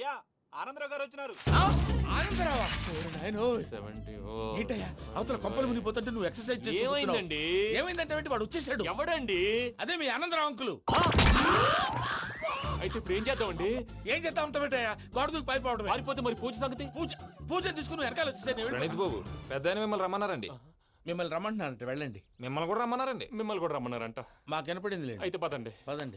అయ్యా ఆనందరావు గారు వచ్చినారు. ఆనందరావా నాయనో సెవెంటీ ఏంటయ్యా? అవతల కొంపలు మునిగిపోతుంటే నువ్వు ఎక్సర్సైజ్ చేస్తూ కూర్చున్నావు. ఏమైందండి? ఏమైందంటే ఏంటి? వాడు వచ్చేసాడు ఎవడండి? అదే మీ ఆనందరావు అంకులు. అయితే ఇప్పుడు ఏం చేద్దామండి? ఏం చేస్తా ఉంటావేటయ్యా గోడ దూకి పైపోవడమే పారిపోతే మరి పూజ సంగతి? పూజ పూజ తీసుకుని వెనకాల వచ్చేసాను ప్రణీత్ బాబు పెద్ద మిమ్మల్ని రమ్మన్నారండి. మిమ్మల్ని రమ్మంటున్నానంటే వెళ్ళండి. మిమ్మల్ని కూడా రమ్మన్నారండి. మిమ్మల్ని కూడా రమ్మన్నారంట. మాకు వినపడింది లేండి. అయితే పదండి. పదండి.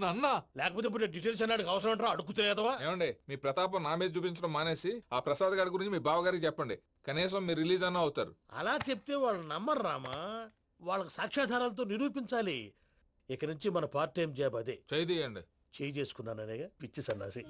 నన్న లేకపోతే ఇప్పుడు డీటెయిల్స్ అన్నాడు అవసరం అంటారా? అడుగుతాయేదవా ఏమండి మీ ప్రతాపం నా మీద చూపించడం మానేసి ఆ ప్రసాద్ గారి గురించి మీ బావగారికి చెప్పండి. కనీసం మీరు రిలీజ్ అన్న అవుతారు. అలా చెప్తే వాళ్ళు నమ్మరు రామా. వాళ్ళకి సాక్ష్యాధారాలతో నిరూపించాలి. ఇక నుంచి మన పార్ట్ టైం జాబ్ అదే. చేయండి చేయి చేసుకున్నాననేగా పిచ్చి సన్నాసి.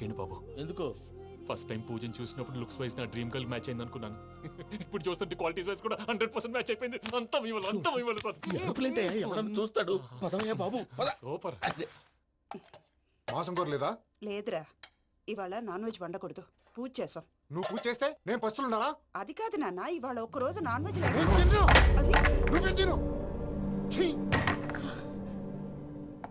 లక్కీని బాబు. ఎందుకు? ఫస్ట్ టైం పూజను చూసినప్పుడు లుక్స్ వైజ్ నా డ్రీమ్ గర్ల్ మ్యాచ్ అయింది అనుకున్నాను. ఇప్పుడు చూస్తుంటే క్వాలిటీస్ వైజ్ కూడా హండ్రెడ్ పర్సెంట్ మ్యాచ్ అయిపోయింది. అంతా మీ వల్ల అంతా మీ వల్ల సార్. ఎరుపులేంటే ఎవడన్నా చూస్తాడు. పదవయ్యా బాబు పద. సూపర్ మాసం కోరలేదా లేదురా. ఇవాళ నాన్ వెజ్ వండకూడదు. పూజ చేసాం. నువ్వు పూజ చేస్తే నేను పస్తులున్నారా అది కాదు నాన్న ఇవాళ ఒక్క రోజు నాన్ వెజ్. అది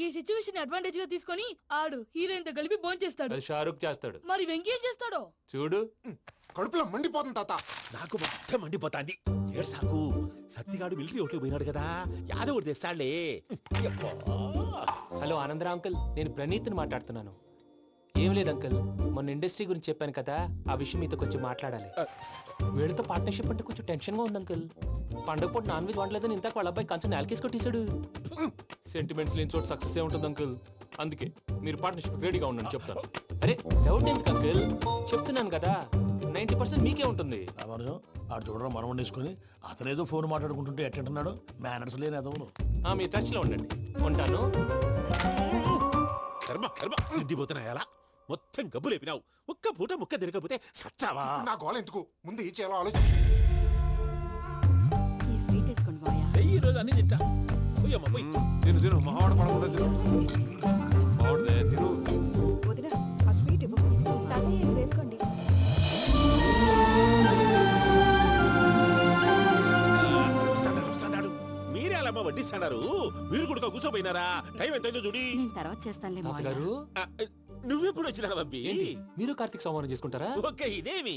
ఈ సిచ్యువేషన్ అడ్వాంటేజ్గా తీసుకొని ఆడు హీరోయిన్తో కలిపి బోన్ చేస్తాడు. అది షారుఖ్ చేస్తాడు. మరి వెంకీ ఏం చేస్తాడో? చూడు. కడుపులో మండిపోతుంది తాత. నాకు మొత్తం మండిపోతాంది. ఏడు సాకు. సత్తిగాడు మిలిటరీ ఓట్లు పోయినాడు కదా. యాదవ్ ఒకటి తెస్తాడులే. Hello ఆనందరా uncle. నేను ప్రణీత్ని మాట్లాడుతున్నాను. ఏం లేదు అంకుల్. మొన్న ఇండస్ట్రీ గురించి చెప్పాను కదా. ఆ విషయం మీతో కొంచెం మాట్లాడాలి. వీళ్ళతో పార్ట్నర్షిప్ అంటే కొంచెం టెన్షన్గా ఉంది అంకుల్. పండగ పూట నాన్ వెజ్ వండలేదని ఇంతకు వాళ్ళ అబ్బాయి కంచెం నేలకేసి కొట్టేశాడు. సెంటిమెంట్స్ లేని చోట సక్సెస్ ఏ ఉంటుంది అంకుల్ అందుకే మీరు పార్ట్నర్షిప్ రెడీగా ఉండండి చెప్తాను. అరే డౌట్ ఎందుకు అంకుల్ చెప్తున్నాను కదా నైన్టీ పర్సెంట్ మీకే ఉంటుంది. రామానుజం ఆడు చూడడం మనం వండేసుకొని అతనేదో ఫోన్ మాట్లాడుకుంటుంటే ఎట్టంటున్నాడు మేనర్స్ లేని అదవును ఆ, మీ టచ్లో ఉండండి. ఉంటాను. కర్మ కర్మ. తిండిపోతున్నా ఎలా? మొత్తం గబ్బు లేపినావు ఒక్క పూట ముక్క తిరగకపోతే సచ్చావా? నా గోల ఎందుకు? ముందు ఈ చేయాలో ఆలోచించు. ఈ స్వీట్ వేసుకోండి మాయా ఈ రోజు అన్ని తింటా. తిను తిను. మావాడు పడకుండా తిను. మావాడిదే తిను. వదిన ఆ స్వీట్ ఇవ్వు. తాతయ్య వేసుకోండి. వస్తాడారు, వస్తాడారు. మీరే అలా అమ్మ వడ్డిస్తాడారు? మీరు కూడా కూర్చోపోయినారా? టైం ఎంతైందో చూడి. నేను తర్వాత చేస్తానులే నువ్వెప్పుడు వచ్చినా బంబి ఏంటి? మీరు కార్తీక్ సంహారం చేసుకుంటారా? ఓకే ఇదేమి.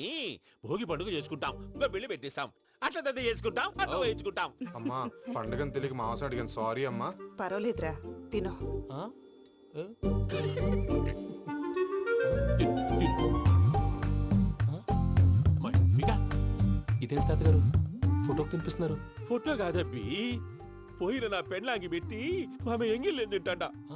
భోగి పండుగ చేసుకుంటాం ఇంకా పెళ్ళి పెట్టేస్తాం. అట్లా దద్ద చేసుకుంటాం అట్లా వేయించుకుంటాం. అమ్మా పండుగని తెలియక మాంసం అడిగాను. సారీ అమ్మా. పర్వాలేదురా తినో. ఆ? ఏ? మమ్మిగా ఇదేంటి తాతగారు? ఫోటోకి తినిపిస్తున్నారు. ఫోటో కాదబ్బి. పోయిన నా పెళ్ళాంగి పెట్టి ఆమె ఎంగిల్లేం తింటాడ ఆ?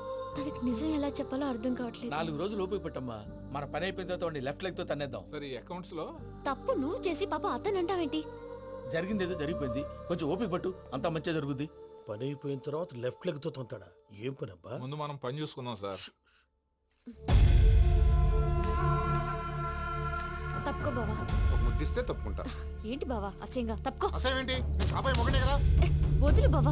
తనకి నిజం ఎలా చెప్పాలో అర్థం కావట్లేదు. నాలుగు రోజులు ఓపిక పెట్టమ్మా. మన పని అయిపోయిన తర్వాత లెఫ్ట్ లెగ్తో తన్నేద్దాం. సరే అకౌంట్స్లో? తప్పు నువ్వు చేసి పాప అతను అంటావేంటి? జరిగింది ఏదో జరిగిపోయింది. కొంచెం ఓపిక పట్టు. అంతా మంచిగా జరుగుద్ది. పని అయిపోయిన తర్వాత లెఫ్ట్ లెగ్తో తొంతాడా? ఏం పని అబ్బా ముందు మనం పని చూసుకుందాం సార్. తప్పుకో బావా. ఒక ముద్దిస్తే తప్పుకుంటా. ఏంటి బావా? అసహ్యంగా. తప్పుకో. అసేమేంటి నీ కాబోయే మొగనే కదా. వదులు బావా.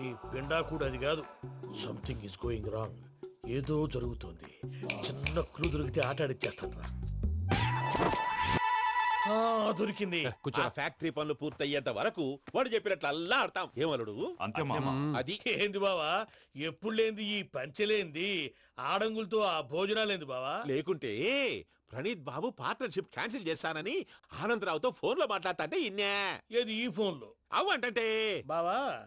నీ పిండా కూడా అది కాదు. సంథింగ్ ఈస్ గోయింగ్ రాంగ్ ఏదో జరుగుతోంది. చిన్న క్లూ దొరికితే ఆట ఆడిచ్చేస్తాను రా. ఆ, దొరికింది. ఆ. ఫ్యాక్టరీ పనులు పూర్తయ్యేంత వరకు వాడు చెప్పినట్లు అల్లా ఆడతాం. ఏమలుడు అంతే మామ. అది ఏంది బావా? ఎప్పుడు లేంది ఈ పంచలేంది? ఆడంగులతో ఆ భోజనాలేంది బావా? లేకుంటే ప్రణీత్ బాబు పార్ట్నర్షిప్ క్యాన్సిల్ చేస్తానని ఆనందరావుతో ఫోన్లో మాట్లాడతాంటే ఇన్నే. ఏది ఈ ఫోన్లో? అవు అంటే బావా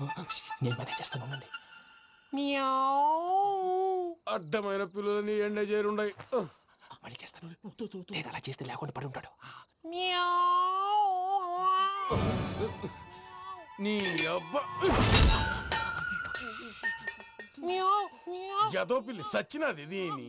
నేను మేనేజ్ చేస్తాను ఉండండి. అడ్డమైన పిల్లలని ఎండ చేరుండయి. ఆ, మళ్ళీ చేస్తాను. లేదు అలా చేస్తే లేకుండా పడి ఉంటాడు. నీ అబ్బ ఎదో పిల్లి సచ్చినది దీని.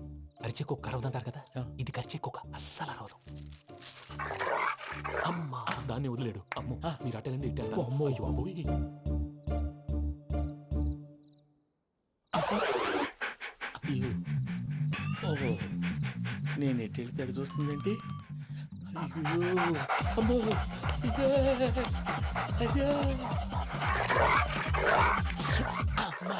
అరిచే కుక్క అరవదంటారు కదా ఇది కరిచే కుక్క అస్సలు అరవదు. అమ్మా దాన్ని వదిలేడు. అమ్మో మీరు అటెండి ఇటు వెళ్తారు. అమ్మో. అయ్యో అబ్బోయ్. ఓహో. నేను ఎటు వెళ్తే అటు చూస్తుందంటే? అయ్యో. అమ్మో.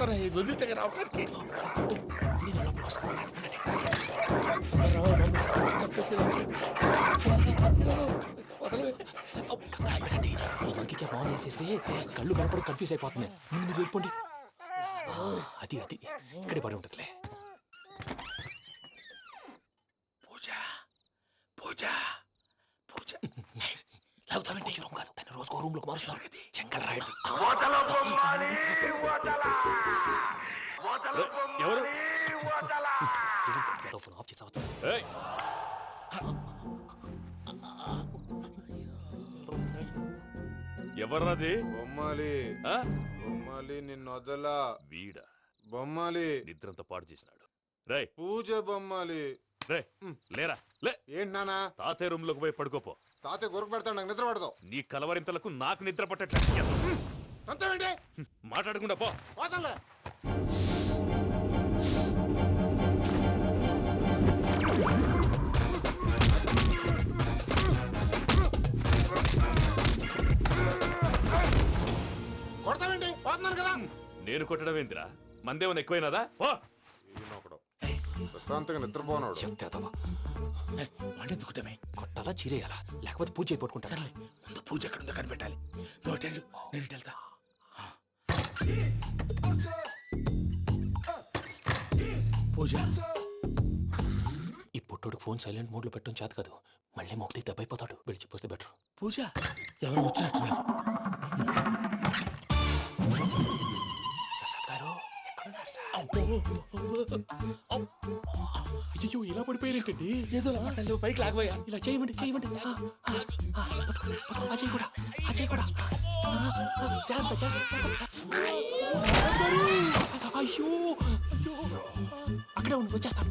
వస్తారా ఇది వదిలితే రావడానికి ఈ లంకికి ఫోన్ వేసేస్తే కళ్ళు కనపడి కన్ఫ్యూజ్ అయిపోతున్నాయి ముందు మీరు వెళ్ళిపోండి అది అది ఇక్కడే పడి ఉంటుందిలే పూజ పూజ పూజ లాగుతామంటే కాదు. రోజుకో రూమ్ రాయడం. ఎవరు? ఫోన్ ఆఫ్ చేసావచ్చు! ఎవర్రాది? బొమ్మాలి. ఆ? బొమ్మాలి నిన్ను వదలా వీడా. బొమ్మాలి. నిద్రంతా పాడు చేసినాడు. రేయ్. పూజ బొమ్మాలి. రే లేరా. లే. ఏంటి నానా తాతయ్య రూమ్లోకి పోయి పడుకోపో. తాతయ్య గురకు పెడతాడు నాకు నిద్ర పడదు. నీ కలవరింతలకు నాకు నిద్ర పట్టట్లేదు. అంతేంటి మాట్లాడకుండా పో. పోతాలే పోతున్నాను కదా. నేను కొట్టడం ఏందిరా? మందేమన్నా ఎక్కువైనదా? పో. ప్రశాంతంగా నిద్రపోనాడు. వాడెందుకుంటామే కొట్టాలా చీరేయాలా? లేకపోతే పూజ అయిపోట్టుకుంటా సర్లే ముందు పూజ ఎక్కడ ఉందో కనిపెట్టాలి. వెళ్ళు, నేను ఇటు వెళ్తా. పూజ? ఈ పుట్టోడికి ఫోన్ సైలెంట్ మోడ్లో పెట్టడం చేత కాదు. మళ్ళీ మొక్కి దెబ్బైపోతాడు. విడిచిపోతే బెటర్. పూజ? ఎవరు వచ్చినట్టున్నారు ప్రసాద్ గారు ఎక్కడున్నారు సార్? అయ్యో ఇలా పడిపోయారేంటండి? ఏదో మాటలు పైకి లాగబోయా? ఇలా చేయమండి చేయమండి. ఆ, చేయి కూడా ఆ చేయి కూడా. జాగ్రత్త, జాగ్రత్త. అయ్యో అయ్యో. అక్కడే ఉండి వచ్చేస్తాను.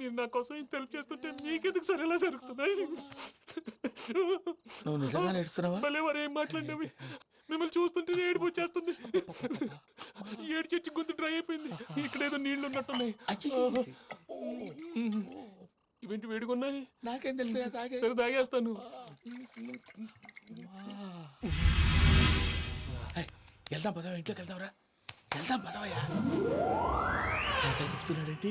మీరు నా కోసం ఇంత హెల్ప్ చేస్తుంటే మీకెందుకు సరే ఎలా జరుగుతున్నాయి? నువ్వు నిజంగా నేర్చుతున్నావా భలే వారు ఏం మాట్లాడినవి? మిమ్మల్ని చూస్తుంటే ఏడుపు వచ్చేస్తుంది. ఏడు చెట్టు గొంతు డ్రై అయిపోయింది. ఇక్కడ ఏదో నీళ్ళు ఉన్నట్టున్నాయి. ఇవేంటి వేడుకున్నాయి నాకేం తెలుసు సరే తాగేస్తాను. వెళ్దాం పదవా ఇంట్లోకి వెళ్దాంరా. వెళ్దాం పదవయ్యా చెప్తున్నాడేంటి?